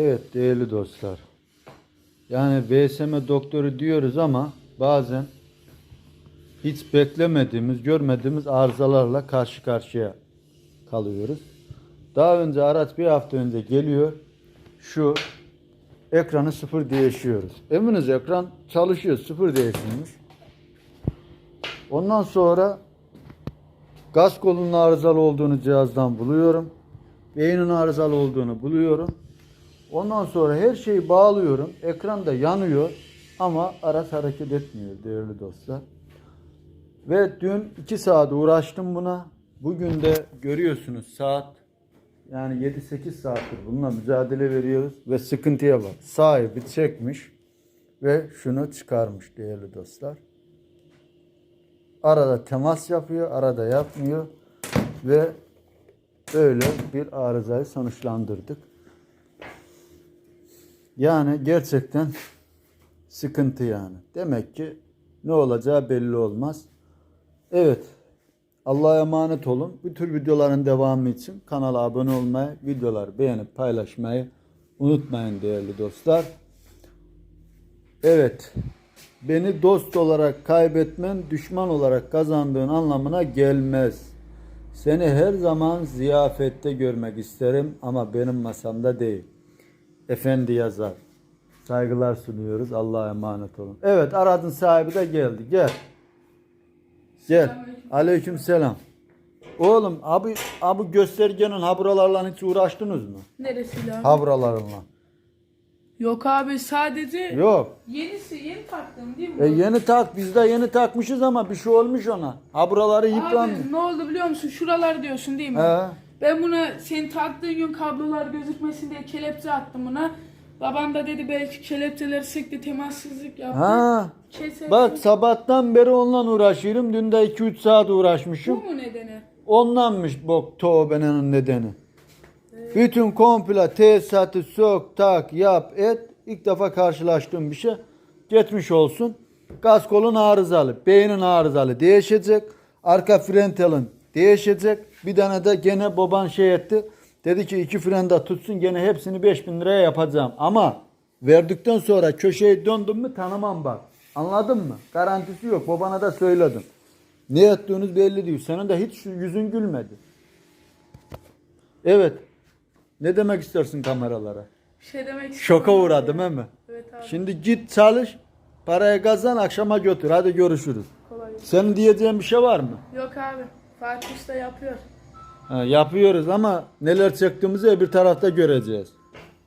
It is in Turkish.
Evet değerli dostlar. Yani BSM doktoru diyoruz ama bazen hiç beklemediğimiz, görmediğimiz arızalarla karşı karşıya kalıyoruz. Daha önce araç bir hafta önce geliyor. Şu ekranı sıfır değişiyoruz. Eminiz ekran çalışıyor, sıfır değişilmiş. Ondan sonra gaz kolunun arızalı olduğunu cihazdan buluyorum. Beynin arızalı olduğunu buluyorum. Ondan sonra her şeyi bağlıyorum. Ekran da yanıyor ama araç hareket etmiyor değerli dostlar. Ve dün 2 saat uğraştım buna. Bugün de görüyorsunuz saat yani 7-8 saattir bununla mücadele veriyoruz ve sıkıntıya bak. Sahibi çekmiş ve şunu çıkarmış değerli dostlar. Arada temas yapıyor, arada yapmıyor ve böyle bir arızayı sonuçlandırdık. Yani gerçekten sıkıntı yani. Demek ki ne olacağı belli olmaz. Evet. Allah'a emanet olun. Bu tür videoların devamı için kanala abone olmayı, videoları beğenip paylaşmayı unutmayın değerli dostlar. Evet. Beni dost olarak kaybetmen düşman olarak kazandığın anlamına gelmez. Seni her zaman ziyafette görmek isterim ama benim masamda değil. Efendi yazar. Saygılar sunuyoruz. Allah'a emanet olun. Evet aradın sahibi de geldi. Gel. Gel. Aleyküm selam. Oğlum abi abi göstergenin haburalarla hiç uğraştınız mı? Neresiyle abi? Haburalarınla. Yok abi sadece Yok. yenisi yeni taktım değil mi? E yeni tak biz de yeni takmışız ama bir şey olmuş ona. Haburaları yıpranmış. Abi ne oldu biliyor musun? Şuralar diyorsun değil mi? He. Ben buna senin taktığın gün kablolar gözükmesin diye kelepçe attım buna. Babam da dedi belki kelepçeleri sıktı temassızlık yaptı. Ha. Keser. Bak sabahtan beri onunla uğraşıyorum. Dün de 2-3 saat Bu uğraşmışım. mu nedeni? Ondanmış bok tövbenin nedeni. Bütün komple tesisatı sök, tak, yap, et. İlk defa karşılaştığım bir şey. Geçmiş olsun. Gaz kolun arızalı, beynin arızalı değişecek. Arka fren telin değişecek. Bir tane de gene baban şey etti. Dedi ki iki fren de tutsun gene hepsini 5000 liraya yapacağım. Ama verdikten sonra köşeyi döndüm mü tanımam bak. Anladın mı? Garantisi yok. Babana da söyledim. Ne ettiğiniz belli değil. Senin de hiç yüzün gülmedi. Evet. Ne demek istersin kameralara? Bir şey demek. Şoka uğradım he mi? Evet abi. Şimdi git çalış. Parayı kazan akşama götür. Hadi görüşürüz. Kolay gelsin. Senin diyeceğin bir şey var mı? Yok abi. Fatih Usta yapıyor. Ha, yapıyoruz ama neler çektiğimizi bir tarafta göreceğiz.